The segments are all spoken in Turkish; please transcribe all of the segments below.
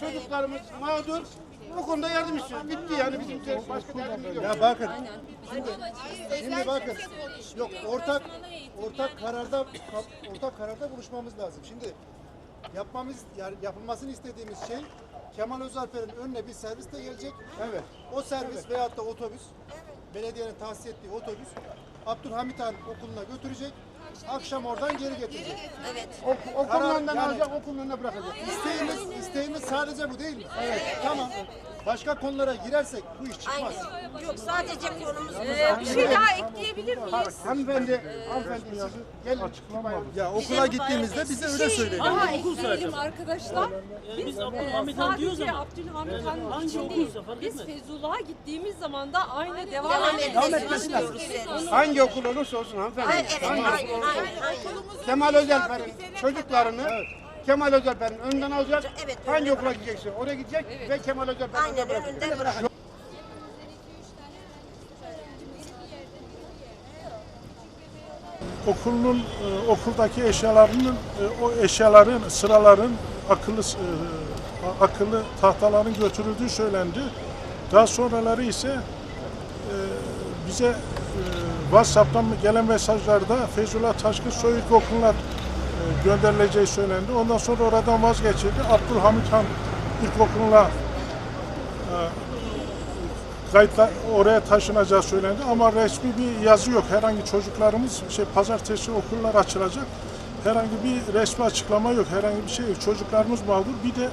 çocuklarımız mağdur. Bu konuda yardım istiyoruz. Bitti yani bizim de başka derdimiz yok. Ya bakın. Şimdi, şimdi bakın. Yok ortak ortak kararda ortak kararda buluşmamız lazım. Şimdi yapmamız yani yapılmasını istediğimiz şey Kemal Özalper'in önüne bir servis de gelecek. Evet. O servis veyahut da otobüs belediyenin tahsis ettiği otobüs Abdülhamit Han okuluna götürecek. Akşam oradan geri getirecek. Ok, okulun önünden yani- alacak, okulun önüne bırakacak. İsteğimiz, isteğimiz sadece bu değil mi? Evet. Tamam. Başka konulara girersek bu iş çıkmaz. Yok sadece konumuz bu. Ee, bir şey daha ekleyebilir miyiz? Hanımefendi, hanımefendi gelin. Ya okula gittiğimizde bize öyle söyleyin. Daha ekleyelim arkadaşlar. Biz Ee, Abdülhamit Han diyoruz sadece ama Abdülhamit Han hangi için değil. Biz. Feyzullah'a gittiğimiz zaman da aynı devam, etmesi lazım. Hangi okul olursa olsun hanımefendi. Aynen, okul aynen, aynen. Kemal Özelper'in çocuklarını Kemal Özelper'in önden alacak. Evet, Hangi okula gidecekse oraya gidecek ve Kemal Özelper'in Aynen önünde bırakın. okulun e, okuldaki eşyalarının e, o eşyaların sıraların akıllı e, akıllı tahtaların götürüldüğü söylendi. Daha sonraları ise e, bize e, WhatsApp'tan gelen mesajlarda Feyzullah Taşkın Soy İlkokulu'na e, gönderileceği söylendi. Ondan sonra oradan vazgeçildi. Abdülhamit Han İlkokulu'na kayıtla oraya taşınacağı söylendi ama resmi bir yazı yok. Herhangi çocuklarımız şey pazartesi okullar açılacak. Herhangi bir resmi açıklama yok. Herhangi bir şey yok. Çocuklarımız mağdur. Bir de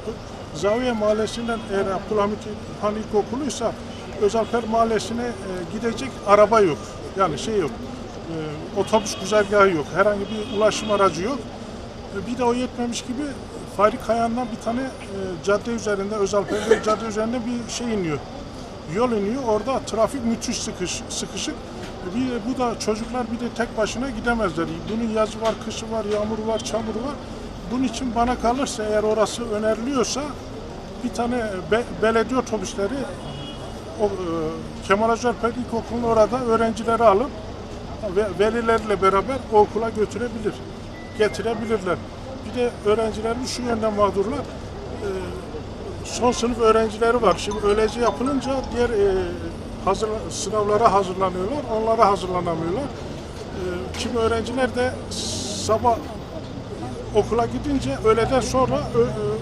Zaviye Mahallesi'nden eğer Abdülhamit Han İlkokuluysa Özalper Mahallesi'ne e, gidecek araba yok. Yani şey yok. E, otobüs güzergahı yok. Herhangi bir ulaşım aracı yok. E, Bir de o yetmemiş gibi Farik Kayan'dan bir tane e, cadde üzerinde, Özalper'de cadde üzerinde bir şey iniyor yol iniyor. Orada trafik müthiş sıkış, sıkışık. Bir de bu da çocuklar bir de tek başına gidemezler. Bunun yazı var, kışı var, yağmuru var, çamuru var. Bunun için bana kalırsa eğer orası öneriliyorsa bir tane be- belediye otobüsleri o, e, Kemal Acarper İlkokulu'nun orada öğrencileri alıp ve velilerle beraber okula götürebilir, getirebilirler. Bir de öğrencilerimiz şu yönden mağdurlar. E, son sınıf öğrencileri var. Şimdi öylece yapılınca diğer e, hazır sınavlara hazırlanıyorlar. Onlara hazırlanamıyorlar. E, kimi öğrenciler de sabah okula gidince öğleden sonra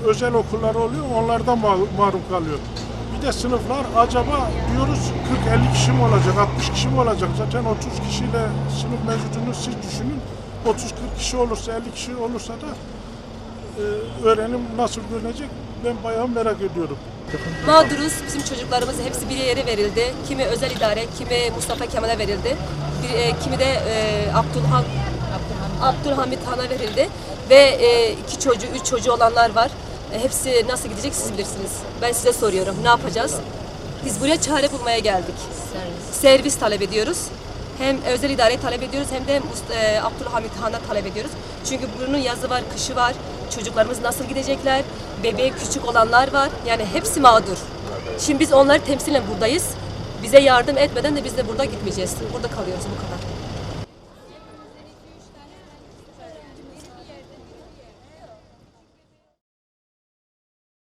özel okullar oluyor. Onlardan ma- mahrum kalıyor. Bir de sınıflar acaba diyoruz 40-50 kişi mi olacak, 60 kişi mi olacak? Zaten 30 kişiyle sınıf mevcudunu siz düşünün. 30-40 kişi olursa, 50 kişi olursa da e, öğrenim nasıl görünecek ben bayağı merak ediyorum. Mağduruz. Bizim çocuklarımız hepsi bir yere verildi. Kimi özel idare, kimi Mustafa Kemal'e verildi. Bir, e, kimi de e, Abdülhan, Abdülhamit Han'a verildi. Ve e, iki çocuğu, üç çocuğu olanlar var. E, hepsi nasıl gidecek siz bilirsiniz. Ben size soruyorum. Ne yapacağız? Biz buraya çare bulmaya geldik. Servis talep ediyoruz. Hem özel idareyi talep ediyoruz hem de e, Abdülhamit Han'a talep ediyoruz. Çünkü bunun yazı var, kışı var. Çocuklarımız nasıl gidecekler? Bebeği küçük olanlar var. Yani hepsi mağdur. Şimdi biz onları temsilen buradayız. Bize yardım etmeden de biz de burada gitmeyeceğiz. Burada kalıyoruz bu kadar.